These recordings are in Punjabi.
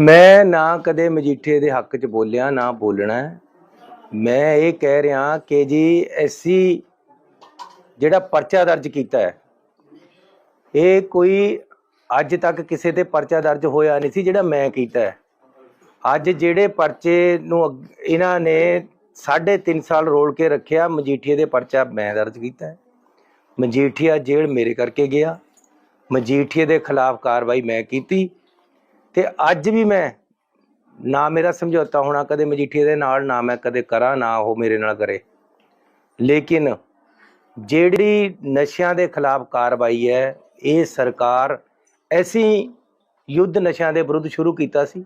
ਮੈਂ ਨਾ ਕਦੇ ਮਜੀਠੇ ਦੇ ਹੱਕ 'ਚ ਬੋਲਿਆ, ਨਾ ਬੋਲਣਾ। ਮੈਂ ਇਹ ਕਹਿ ਰਿਹਾ ਕਿ ਜੀ, ਐਸੀ ਜਿਹੜਾ ਪਰਚਾ ਦਰਜ ਕੀਤਾ ਹੈ, ਇਹ ਕੋਈ ਅੱਜ ਤੱਕ ਕਿਸੇ ਤੇ ਪਰਚਾ ਦਰਜ ਹੋਇਆ ਨਹੀਂ ਸੀ ਜਿਹੜਾ ਮੈਂ ਕੀਤਾ ਹੈ। ਅੱਜ ਜਿਹੜੇ ਪਰਚੇ ਨੂੰ ਅੱਗ- ਇਹਨਾਂ ਨੇ 3.5 ਸਾਲ ਰੋਲ ਕੇ ਰੱਖਿਆ, ਮਜੀਠੀਏ ਦੇ ਪਰਚਾ ਮੈਂ ਦਰਜ ਕੀਤਾ ਹੈ। ਮਜੀਠੀਆ ਜੇਲ੍ਹ ਮੇਰੇ ਕਰਕੇ ਗਿਆ। ਮਜੀਠੀਏ ਦੇ ਖਿਲਾਫ ਕਾਰਵਾਈ ਮੈਂ ਕੀਤੀ। ਤੇ ਅੱਜ ਵੀ ਮੈਂ ਨਾ ਮੇਰਾ ਸਮਝੌਤਾ ਹੋਣਾ, ਕਦੇ ਮਜੀਠੀਏ ਦੇ ਨਾਲ ਨਾ ਮੈਂ ਕਦੇ ਕਰਾਂ, ਨਾ ਉਹ ਮੇਰੇ ਨਾਲ ਕਰੇ। ਲੇਕਿਨ ਜਿਹੜੀ ਨਸ਼ਿਆਂ ਦੇ ਖਿਲਾਫ ਕਾਰਵਾਈ ਹੈ, ਇਹ ਸਰਕਾਰ ਐਸੀ ਯੁੱਧ ਨਸ਼ਿਆਂ ਦੇ ਵਿਰੁੱਧ ਸ਼ੁਰੂ ਕੀਤਾ ਸੀ।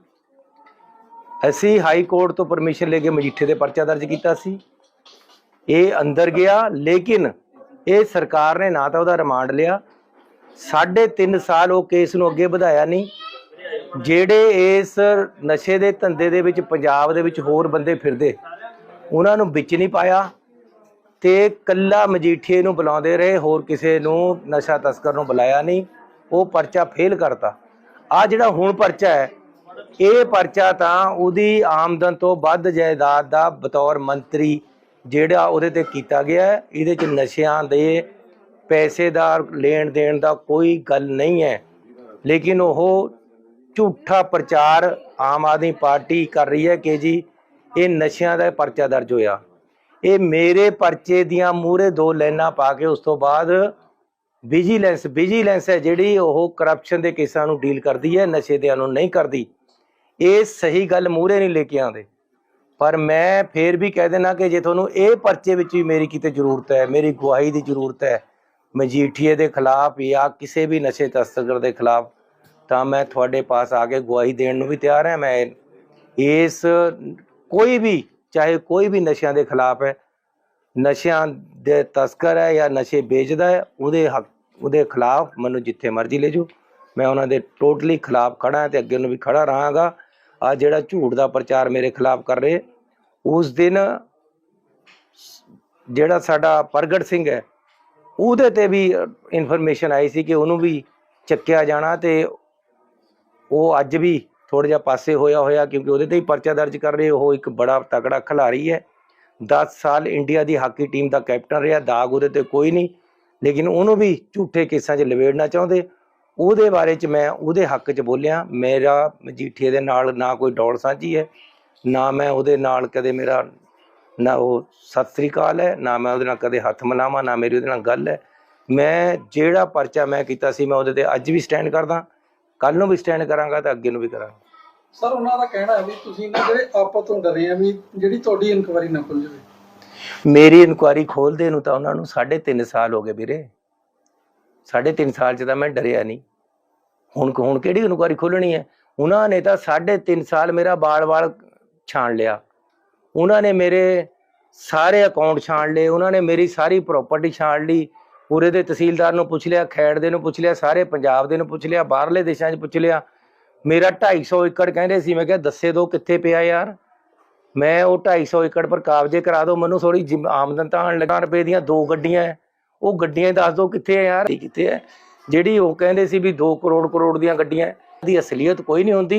ਅਸੀਂ ਹਾਈ ਕੋਰਟ ਤੋਂ ਪਰਮਿਸ਼ਨ ਲੈ ਕੇ ਮਜੀਠੇ ਦੇ ਪਰਚਾ ਦਰਜ ਕੀਤਾ ਸੀ। ਇਹ ਅੰਦਰ ਗਿਆ, ਲੇਕਿਨ ਇਹ ਸਰਕਾਰ ਨੇ ਨਾ ਤਾਂ ਉਹਦਾ ਰਿਮਾਂਡ ਲਿਆ। ਸਾਢੇ ਤਿੰਨ ਸਾਲ ਉਹ ਕੇਸ ਨੂੰ ਅੱਗੇ ਵਧਾਇਆ ਨਹੀਂ। ਜਿਹੜੇ ਇਸ ਨਸ਼ੇ ਦੇ ਧੰਦੇ ਦੇ ਵਿੱਚ, ਪੰਜਾਬ ਦੇ ਵਿੱਚ ਹੋਰ ਬੰਦੇ ਫਿਰਦੇ, ਉਹਨਾਂ ਨੂੰ ਵਿੱਚ ਨਹੀਂ ਪਾਇਆ ਤੇ ਕੱਲਾ ਮਜੀਠੀਏ ਨੂੰ ਬੁਲਾਉਂਦੇ ਰਹੇ, ਹੋਰ ਕਿਸੇ ਨੂੰ ਨਸ਼ਾ ਤਸਕਰ ਨੂੰ ਬੁਲਾਇਆ ਨਹੀਂ, ਉਹ ਪਰਚਾ ਫੇਲ ਕਰਤਾ। ਆ ਜਿਹੜਾ ਹੁਣ ਪਰਚਾ ਹੈ, ਇਹ ਪਰਚਾ ਤਾਂ ਉਹਦੀ ਆਮਦਨ ਤੋਂ ਵੱਧ ਜਾਇਦਾਦ ਦਾ ਬਤੌਰ ਮੰਤਰੀ ਜਿਹੜਾ ਉਹਦੇ ਤੇ ਕੀਤਾ ਗਿਆ ਹੈ, ਇਹਦੇ ਚ ਨਸ਼ਿਆਂ ਦੇ ਪੈਸੇ ਦਾ ਲੈਣ ਦੇਣ ਦਾ ਕੋਈ ਗੱਲ ਨਹੀਂ ਹੈ। ਲੇਕਿਨ ਉਹ ਝੂਠਾ ਪ੍ਰਚਾਰ ਆਮ ਆਦਮੀ ਪਾਰਟੀ ਕਰ ਰਹੀ ਹੈ ਕਿ ਜੀ, ਇਹ ਨਸ਼ਿਆਂ ਦਾ ਪਰਚਾ ਦਰਜ ਹੋਇਆ। ਇਹ ਮੇਰੇ ਪਰਚੇ ਦੀਆਂ ਮੂਹਰੇ ਦੋ ਲਾਈਨਾਂ ਪਾ ਕੇ ਉਸ ਤੋਂ ਬਾਅਦ ਵਿਜੀਲੈਂਸ ਵਿਜੀਲੈਂਸ ਹੈ ਜਿਹੜੀ ਉਹ ਕਰਪਸ਼ਨ ਦੇ ਕੇਸਾਂ ਨੂੰ ਡੀਲ ਕਰਦੀ ਹੈ, ਨਸ਼ੇ ਦਿਆਂ ਨੂੰ ਨਹੀਂ ਕਰਦੀ। ਇਹ ਸਹੀ ਗੱਲ ਮੂਹਰੇ ਨਹੀਂ ਲੈ ਕੇ ਆਉਂਦੇ। ਪਰ ਮੈਂ ਫੇਰ ਵੀ ਕਹਿ ਦੇਣਾ ਕਿ ਜੇ ਤੁਹਾਨੂੰ ਇਹ ਪਰਚੇ ਵਿੱਚ ਵੀ ਮੇਰੀ ਕਿਤੇ ਜ਼ਰੂਰਤ ਹੈ, ਮੇਰੀ ਗਵਾਹੀ ਦੀ ਜ਼ਰੂਰਤ ਹੈ ਮਜੀਠੀਏ ਦੇ ਖਿਲਾਫ ਜਾਂ ਕਿਸੇ ਵੀ ਨਸ਼ੇ ਤਸਕਰ ਦੇ ਖਿਲਾਫ ਤਾਂ ਮੈਂ ਤੁਹਾਡੇ ਪਾਸ ਆ ਕੇ ਗਵਾਹੀ ਦੇਣ ਨੂੰ ਵੀ ਤਿਆਰ ਹਾਂ। ਮੈਂ ਇਸ ਕੋਈ ਵੀ, ਚਾਹੇ ਕੋਈ ਵੀ ਨਸ਼ਿਆਂ ਦੇ ਖਿਲਾਫ ਹੈ, ਨਸ਼ਿਆਂ ਦੇ ਤਸਕਰ ਹੈ ਜਾਂ ਨਸ਼ੇ ਵੇਚਦਾ ਹੈ, ਉਹਦੇ ਹੱਕ, ਉਹਦੇ ਖਿਲਾਫ ਮੈਨੂੰ ਜਿੱਥੇ ਮਰਜ਼ੀ ਲੈ ਜਾਓ। ਮੈਂ ਉਹਨਾਂ ਦੇ ਟੋਟਲੀ ਖਿਲਾਫ ਖੜਾ ਹਾਂ ਤੇ ਅੱਗੇ ਨੂੰ ਵੀ ਖੜਾ ਰਹਾਂਗਾ। ਆ ਜਿਹੜਾ ਝੂਠ ਦਾ ਪ੍ਰਚਾਰ ਮੇਰੇ ਖਿਲਾਫ ਕਰ ਰਹੇ, ਉਸ ਦਿਨ ਜਿਹੜਾ ਸਾਡਾ ਪ੍ਰਗਟ ਸਿੰਘ ਹੈ, ਉਹਦੇ ਤੇ ਵੀ ਇਨਫੋਰਮੇਸ਼ਨ ਆਈ ਸੀ ਕਿ ਉਹਨੂੰ ਵੀ ਚੱਕਿਆ ਜਾਣਾ ਤੇ ਉਹ ਅੱਜ ਵੀ ਥੋੜਾ ਜਿਹਾ ਪਾਸੇ ਹੋਇਆ ਹੋਇਆ ਕਿਉਂਕਿ ਉਹਦੇ ਤੇ ਹੀ ਪਰਚਾ ਦਰਜ ਕਰ ਰਹੇ ਉਹ ਇੱਕ ਬੜਾ ਤਕੜਾ ਖਿਡਾਰੀ ਹੈ। 10 ਸਾਲ ਇੰਡੀਆ ਦੀ ਹਾਕੀ ਟੀਮ ਦਾ ਕੈਪਟਨ ਰਿਹਾ, ਦਾਗ ਉਹਦੇ ਤੇ ਕੋਈ ਨਹੀਂ। ਲੇਕਿਨ ਉਹਨੂੰ ਵੀ ਝੂਠੇ ਕੇਸਾਂ 'ਚ ਲਵੇੜਨਾ ਚਾਹੁੰਦੇ। ਉਹਦੇ ਬਾਰੇ 'ਚ ਮੈਂ ਉਹਦੇ ਹੱਕ 'ਚ ਬੋਲਿਆ, ਮੇਰਾ ਮਜੀਠੀਏ ਦੇ ਨਾਲ ਨਾ ਕੋਈ ਡੌਲ ਸਾਂਝੀ ਹੈ, ਨਾ ਮੈਂ ਉਹਦੇ ਨਾਲ ਕਦੇ ਮੇਰਾ ਨਾ ਉਹ ਸਤਿ ਸ੍ਰੀ ਅਕਾਲ ਹੈ, ਨਾ ਮੈਂ ਉਹਦੇ ਨਾਲ ਕਦੇ ਹੱਥ ਮਿਲਾਵਾਂ, ਨਾ ਮੇਰੀ ਉਹਦੇ ਨਾਲ ਗੱਲ ਹੈ। ਮੈਂ ਜਿਹੜਾ ਪਰਚਾ ਮੈਂ ਕੀਤਾ ਸੀ, ਮੈਂ ਉਹਦੇ ਤੇ ਅੱਜ ਵੀ ਸਟੈਂਡ ਕਰਦਾ। ਕੱਲ ਨੂੰ ਵੀ ਸਟੈਂਡ ਕਰਾਂਗਾ ਤੇ ਅੱਗੇ ਨੂੰ ਵੀ ਕਰਾਂਗਾ। ਸਰ ਉਹਨਾਂ ਦਾ ਕਹਿਣਾ ਹੈ ਵੀ ਤੁਸੀਂ ਨਾ ਜਿਹੜੇ ਆਪਾਂ ਤੋਂ ਡਰੇ ਆ ਵੀ ਜਿਹੜੀ ਤੁਹਾਡੀ ਇਨਕੁਆਇਰੀ ਨਾ ਖੁੱਲ ਜਾਵੇ। ਮੇਰੀ ਇਨਕੁਆਰੀ ਖੋਲਦੇ ਨੂੰ ਤਾਂ ਉਹਨਾਂ ਨੂੰ 3.5 ਸਾਲ ਹੋ ਗਏ ਵੀਰੇ। 3.5 ਸਾਲ ਚ ਤਾਂ ਮੈਂ ਡਰਿਆ ਨਹੀਂ। ਹੁਣ ਹੁਣ ਕਿਹੜੀ ਇਨਕੁਆਰੀ ਖੋਲਣੀ ਹੈ? ਉਹਨਾਂ ਨੇ ਤਾਂ 3.5 ਸਾਲ ਮੇਰਾ ਬਾਲ-ਬਾਲ ਛਾਣ ਲਿਆ। ਉਹਨਾਂ ਨੇ ਮੇਰੇ ਸਾਰੇ ਅਕਾਊਂਟ ਛਾਣ ਲਏ ਉਹਨਾਂ ਨੇ ਮੇਰੀ ਸਾਰੀ ਪ੍ਰਾਪਰਟੀ ਛਾਣ ਲਈ। ਪੂਰੇ ਦੇ ਤਹਿਸੀਲਦਾਰ ਨੂੰ ਪੁੱਛ ਲਿਆ, ਖੈੜ ਦੇ ਨੂੰ ਪੁੱਛ ਲਿਆ, ਸਾਰੇ ਪੰਜਾਬ ਦੇ ਨੂੰ ਪੁੱਛ ਲਿਆ, ਬਾਹਰਲੇ ਦੇਸ਼ਾਂ 'ਚ ਪੁੱਛ ਲਿਆ ਮੇਰਾ 250 ਏਕੜ ਕਹਿੰਦੇ ਸੀ, ਮੈਂ ਕਿਹਾ ਦੱਸੇ ਦੋ ਕਿੱਥੇ ਪਿਆ ਯਾਰ ਮੈਂ ਉਹ 250 ਏਕੜ ਪਰ ਕਾਬਜ਼ੇ ਕਰਾ ਦਿਓ ਮੈਨੂੰ ਥੋੜੀ ਆਮਦਨ ਤਾਂ ਆਉਣ ਲੱਗਾ, ਰੁਪਏ ਦੀਆਂ ਦੋ ਗੱਡੀਆਂ ਹੈ। ਉਹ ਗੱਡੀਆਂ ਦੱਸ ਦਿਓ ਕਿੱਥੇ ਹੈ ਯਾਰ ਕਿੱਥੇ ਹੈ ਜਿਹੜੀ ਉਹ ਕਹਿੰਦੇ ਸੀ ਵੀ 2 ਕਰੋੜ ਕਰੋੜ ਦੀਆਂ ਗੱਡੀਆਂ ਹੈ। ਦੀ ਅਸਲੀਅਤ ਕੋਈ ਨਹੀਂ ਹੁੰਦੀ